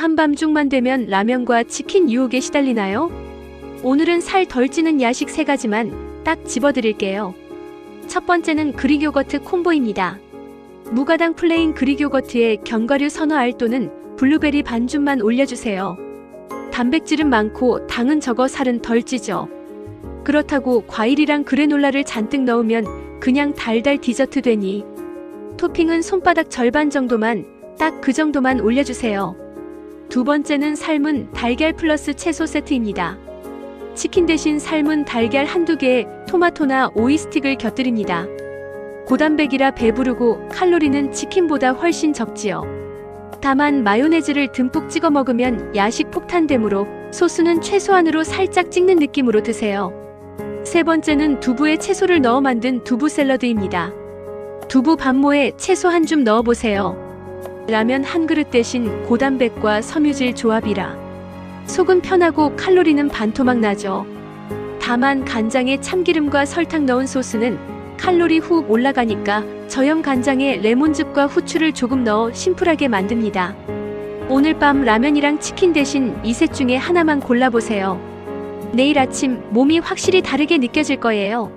한밤중만 되면 라면과 치킨 유혹에 시달리나요? 오늘은 살 덜 찌는 야식 세 가지만 딱 집어드릴게요. 첫 번째는 그릭 요거트 콤보입니다. 무가당 플레인 그릭 요거트에 견과류 선호 알 또는 블루베리 반줌만 올려주세요. 단백질은 많고 당은 적어 살은 덜 찌죠. 그렇다고 과일이랑 그래놀라를 잔뜩 넣으면 그냥 달달 디저트 되니 토핑은 손바닥 절반 정도만 딱 그 정도만 올려주세요. 두 번째는 삶은 달걀 플러스 채소 세트입니다. 치킨 대신 삶은 달걀 한두 개에 토마토나 오이 스틱을 곁들입니다. 고단백이라 배부르고 칼로리는 치킨보다 훨씬 적지요. 다만 마요네즈를 듬뿍 찍어 먹으면 야식 폭탄되므로 소스는 최소한으로 살짝 찍는 느낌으로 드세요. 세 번째는 두부에 채소를 넣어 만든 두부 샐러드입니다. 두부 반모에 채소 한 줌 넣어보세요. 라면 한 그릇 대신 고단백과 섬유질 조합이라 속은 편하고 칼로리는 반토막 나죠. 다만 간장에 참기름과 설탕 넣은 소스는 칼로리 훅 올라가니까 저염 간장에 레몬즙과 후추를 조금 넣어 심플하게 만듭니다. 오늘 밤 라면이랑 치킨 대신 이 셋 중에 하나만 골라보세요. 내일 아침 몸이 확실히 다르게 느껴질 거예요.